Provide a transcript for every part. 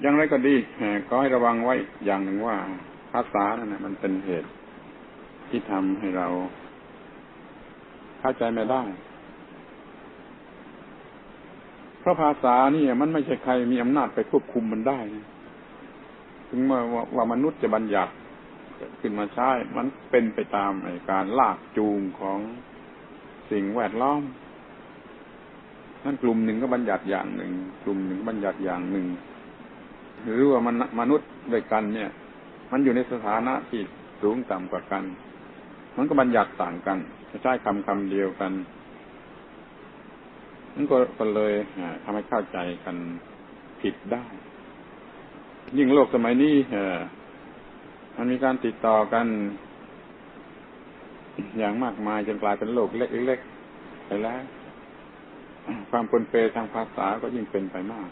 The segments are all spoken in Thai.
อย่างไรก็ดีก็ให้ระวังไว้อย่างหนึ่งว่าภาษานั่นมันเป็นเหตุที่ทำให้เราเข้าใจไม่ได้ เพราะภาษานี่มันไม่ใช่ใครมีอำนาจไปควบคุมมันได้ถึงว่าว่ามนุษย์จะบัญญัติขึ้นมาใช้ มันเป็นไปตามการลากจูงของสิ่งแวดล้อมนั่นกลุ่มหนึ่งก็บัญญัติอย่างหนึ่ง กลุ่มหนึ่งบัญญัติอย่างหนึ่ง หรือว่ามันมนุษย์ด้วยกันเนี่ย มันอยู่ในสถานะที่สูงต่ำกว่ากัน มันก็บัญญัติต่างกันใช้คำคำเดียวกันนั่นก็เลยทำให้เข้าใจกันผิดได้ ยิ่งโลกสมัยนี้มันมีการติดต่อกัน อย่างมากมายจนกลายเป็นโลกเล็กๆไปแล้ว ความปนเปทางภาษาก็ยิ่งเป็นไปมาก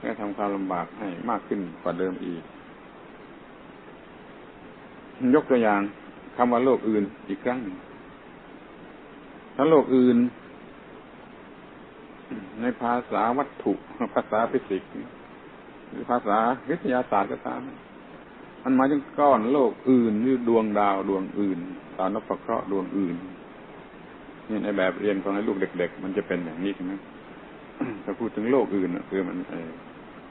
และทำความลำบากให้มากขึ้นกว่าเดิมอีก ยกตัวอย่างคำว่าโลกอื่นอีกครั้งถ้าโลกอื่น ในภาษาวัตถุ ภาษาฟิสิกส์หรือภาษาวิทยาศาสตร์ก็ตามมันหมายถึงก้อนโลกอื่นหรือดวงดาวดวงอื่นดาวนพเคราะห์ดวงอื่นนี่ในแบบเรียนของไอ้ลูกเด็ก ๆ มันจะเป็นอย่างนี้ใช่ไหม ถ้าพูดถึงโลกอื่นคือมันเอ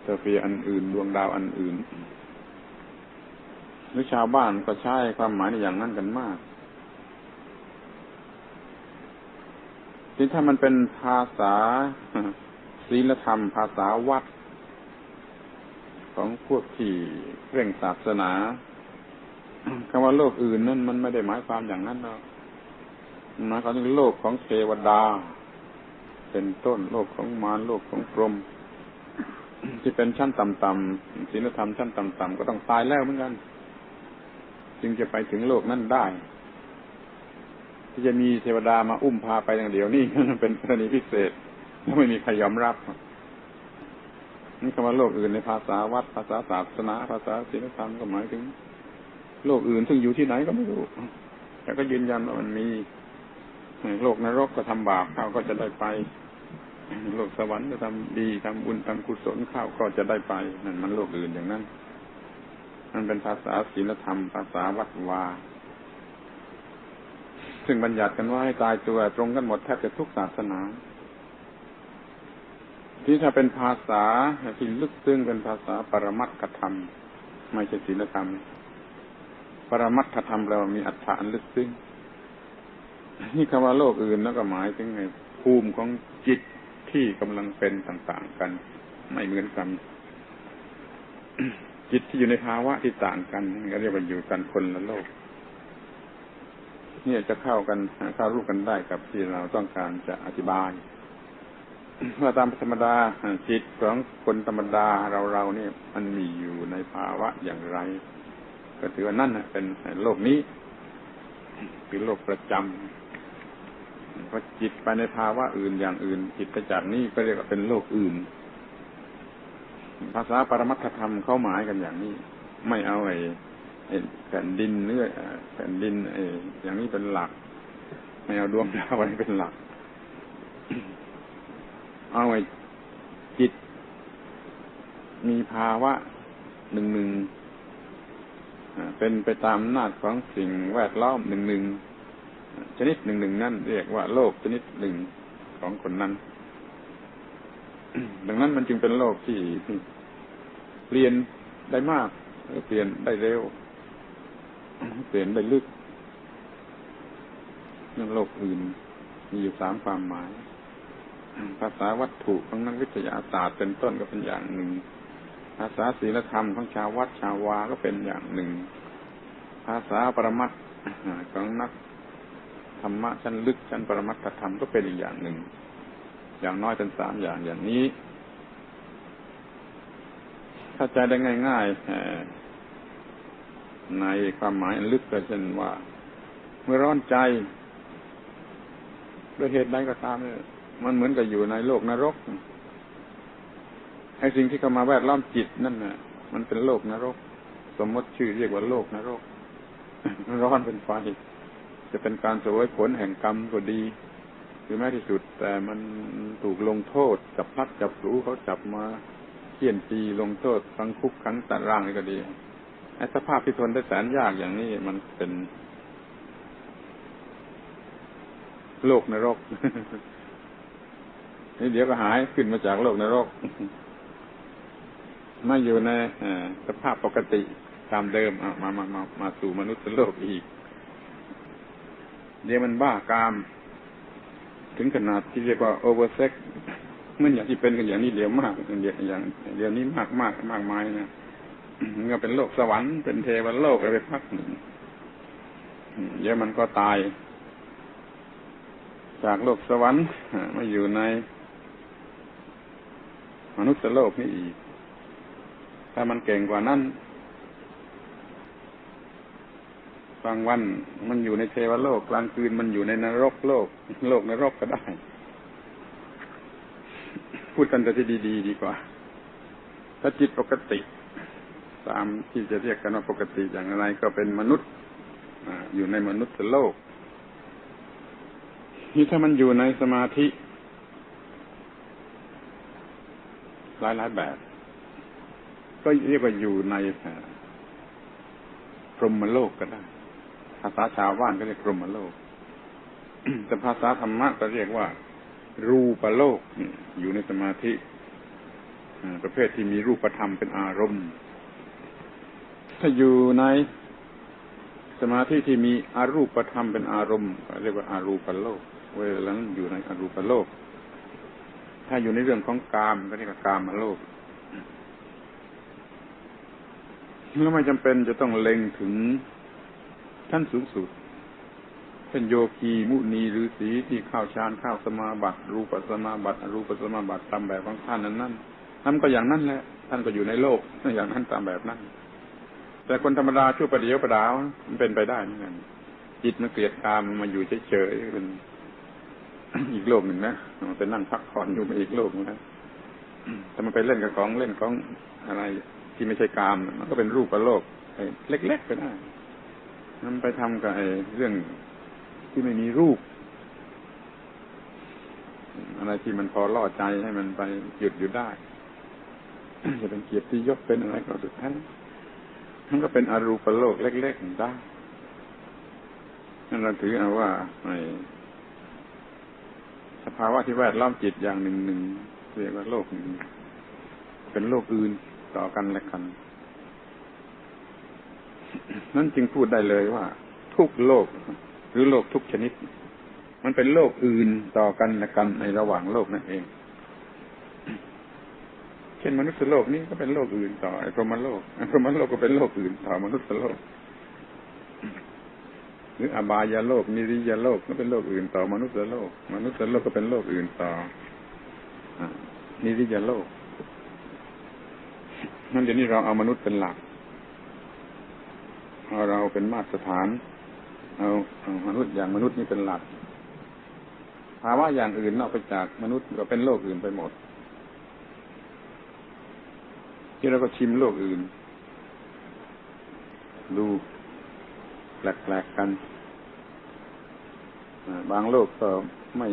เซเฟียอันอื่นดวงดาวอันอื่น หรือชาวบ้านก็ใช้ความหมายในอย่างนั้นกันมากทีถ้ามันเป็นภาษาศีลธรรม ภาษาวัด ของพวกที่เร่งศาสนาคำว่าโลกอื่นนั่นมันไม่ได้หมายความอย่างนั้นหรอกหมายความถึงโลกของเทวดา เป็นต้นโลกของมารโลกของพรหมที่เป็นชั้นต่ำๆศีลธรรมชั้นต่ำๆก็ต้องตายแล้วเหมือนกัน จึงจะไปถึงโลกนั้นได้ ที่จะมีเทวดามาอุ้มพาไปอย่างเดียวนี่มันเป็นกรณีพิเศษถ้าไม่มีใครยอมรับนี่คำว่าโลกอื่นในภาษาวัดภาษาศาสนา ภาษาศิลธรรมก็หมายถึง โลกอื่นซึ่งอยู่ที่ไหนก็ไม่รู้แต่ก็ยืนยันว่ามันมีโลกนรกก็ทำบาปเขาก็จะได้ไป โลกสวรรค์ก็ทำดีทำบุญทำกุศลเข้าก็จะได้ไปนั่นมันโลกอื่นอย่างนั้นมันเป็นภาษาศีลธรรม ภาษาวัดวา ซึ่งบัญญัติกันว่าให้ตายตัวตรงกันหมดแทบจะทุกศาสนาที่ถ้าเป็นภาษาที่ลึกซึ้งเป็นภาษาปรมัตถธรรม ไม่ใช่ศีลธรรม ปรมัตถธรรมเรามีอัตถานลึกซึ้งนี่คำว่าโลกอื่นแล้วก็หมายถึงไงภูมิของจิต ที่กำลังเป็นต่าง ๆ กัน ไม่เหมือนกันจิตที่อยู่ในภาวะที่ต่างกันก็เรียกว่าอยู่กันคนละโลกนี่จะเข้ากันเข้ารูปกันได้กับที่เราต้องการจะอธิบายว่าตามธรรมดาจิตของคนธรรมดาเราเราเนี่ย มันมีอยู่ในภาวะอย่างไร ก็ถือว่านั่นเป็นโลกนี้เป็นโลกประจำ พอจิตไปในภาวะอื่นอย่างอื่น จิตไปจากนี้ก็เรียกว่าเป็นโลกอื่น ภาษาปรมัตถธรรมเข้าหมายกันอย่างนี้ ไม่เอาไอ้แผ่นดินเนื้อแผ่นดินไอ้อย่างนี้เป็นหลัก ไม่เอาดวงดาวไว้เป็นหลัก เอาไอ้จิต มีภาวะหนึ่งหนึ่งเป็นไปตามนาจของสิ่งแวดล้อมหนึ่งหนึ่ง ชนิดหนึ่งหนึ่งนั่นเรียกว่าโลกชนิดหนึ่งของคนนั้น ดังนั้นมันจึงเป็นโลกที่เปลี่ยนได้มากเปลี่ยนได้เร็ว เปลี่ยนได้ลึกเรื่องโลกอื่น มีอยู่สามความหมาย ภาษาวัตถุของนักวิทยาศาสตร์เป็นต้นก็เป็นอย่างหนึ่ง ภาษาศีลธรรมของชาววัดชาววาก็เป็นอย่างหนึ่ง ภาษาปรมัตของนัก ธรรมะชั้นลึกชั้นปรมัตถธรรมก็เป็นอีกอย่างหนึ่ง อย่างน้อยเป็นสามอย่างอย่างนี้ เข้าใจได้ง่ายๆในความหมายลึกก็เช่นว่า เมื่อร้อนใจด้วยเหตุใดก็ตามเนี่ยมันเหมือนกับอยู่ในโลกนรกไอ้สิ่งที่เข้ามาแวดล้อมจิตนั่นน่ะ มันเป็นโลกนรก สมมติชื่อเรียกว่าโลกนรก ร้อนเป็นไฟ จะเป็นการสวยผลแห่งกรรมก็ดีหรือแม้ที่สุด แต่มันถูกลงโทษจับพัดจับรู้เขาจับมาเคี่ยนตีลงโทษขังคุกขังตารางนี่ก็ดีไอ้สภาพที่ทนได้แสนยากอย่างนี้มันเป็น โลกนรกนี่เดี๋ยวก็หายขึ้นมาจากโลกนรกมาอยู่ในสภาพปกติตามเดิมมามามามาสู่มนุษย์โลกอีก เดี๋ยวมันบ้ากาม ถึงขนาดที่เรียกว่าโอเวอร์เซ็กมันอย่างที่เป็นกันอย่างนี้เดี๋ยวมากอย่างอย่างเดี๋ยวนี้มากมากมากมายนะมันก็เป็นโลกสวรรค์เป็นเทวโลกอะไรไปพักหนึ่งเดี๋ยวมันก็ตาย จากโลกสวรรค์มาอยู่ในมนุษย์โลกนี่อีก ถ้ามันเก่งกว่านั้น บางวัน มันอยู่ในเทวโลก กลางคืนมันอยู่ในนรกโลก โลกนรกก็ได้ พูดกันแต่ที่ดี ๆ ดีกว่า ถ้าจิตปกติ ตามที่จะเรียกกันว่าปกติอย่างไรก็เป็นมนุษย์อยู่ในมนุษย์โลกนี่ถ้ามันอยู่ในสมาธิหลายๆแบบ ก็เรียกว่าอยู่ในพรหมโลกก็ได้าษาชาวบ้านก็เรียกพรมโลก แต่ภาษาธรรมะก็เรียกว่า รูปโลกอยู่ในสมาธิประเภทที่มีรูปธรรมเป็นอารมณ์ ถ้าอยู่ในสมาธิที่มีอรูปธรรมเป็นอารมณ์เรียกว่าอารูปโลก เวลานั้นอยู่ในอรูปโลก ถ้าอยู่ในเรื่องของกามก็เรียกว่ากามโลกแล้วไม่จำเป็นจะต้องเล็งถึง ท่านสูงสุดเป็นโยคีมุนีหรือสีที่เข้าฌานเข้าสมาบัติ รูปสมาบัติอรูปสมาบัติตามแบบของท่านนั้นนั่นท่านก็อย่างนั้นแหละ ท่านก็อยู่ในโลกอย่างนั้นตามแบบนั้น แต่คนธรรมดาชั่วประเดี๋ยวประดาวมันเป็นไปได้เหมือนกันจิตมันเกลียดกามมันมาอยู่เฉยๆเป็นอีกโลกหนึ่งนะมันไปนั่งพักผ่อนอยู่ในอีกโลกนะแต่มันไปเล่นกับของเล่นของอะไรที่ไม่ใช่กามมันก็เป็นรูปประโลกเล็กๆไปได้ มันไปทำกับไอ้เรื่องที่ไม่มีรูป อะไรที่มันพอล่อใจให้มันไปหยุดอยู่ได้จะเป็นเกียรติยศเป็นอะไรก็สุดท้ายมันก็เป็นอรูปโลกเล็กๆได้นั่นเราถือเอาว่าไอ้สภาวะที่แวดล้อมจิตอย่างหนึ่งหนึ่งเรียกว่าโลกหนึ่งเป็นโลกอื่นต่อกันและกัน นั่นจึงพูดได้เลยว่า ทุกโลก หรือโลกทุกชนิด มันเป็นโลกอื่นต่อกันและกันในระหว่างโลกนั่นเอง เช่นมนุษย์โลกนี้ก็เป็นโลกอื่นต่อไอ้พรหมโลกไอ้พรหมโลกก็เป็นโลกอื่นต่อมนุษย์โลก หรืออบายาโลกนิริยาโลกก็เป็นโลกอื่นต่อมนุษย์โลก มนุษย์โลกก็เป็นโลกอื่นต่อนิริยาโลกนั่นเดี๋ยวนี้เราเอามนุษย์เป็นหลัก เราเป็นมาตรฐานเอาเอามนุษย์อย่างมนุษย์นี่เป็นหลัก ภาวะอย่างอื่นนอกไปจากมนุษย์ก็เป็นโลกอื่นไปหมด ที่เราก็ชิมโลกอื่น ดูแปลกๆกันบางโลกก็ไม่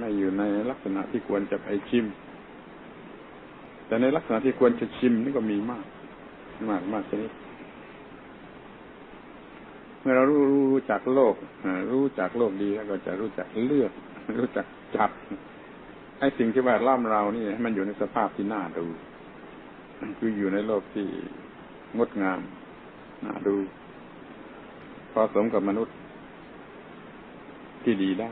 ไม่อยู่ในลักษณะที่ควรจะไปชิม แต่ในลักษณะที่ควรจะชิมนี่ก็มีมาก มากมากชนิด มื่อเรารู้รู้จักโลกรู้จักโลกดีแล้วก็จะรู้จักเลือก รู้จักจับไอ้สิ่งที่แวดล้อมเรานี่มันอยู่ในสภาพที่น่าดู คืออยู่ในโลกที่งดงามน่าดูพอสมกับมนุษย์ที่ดีได้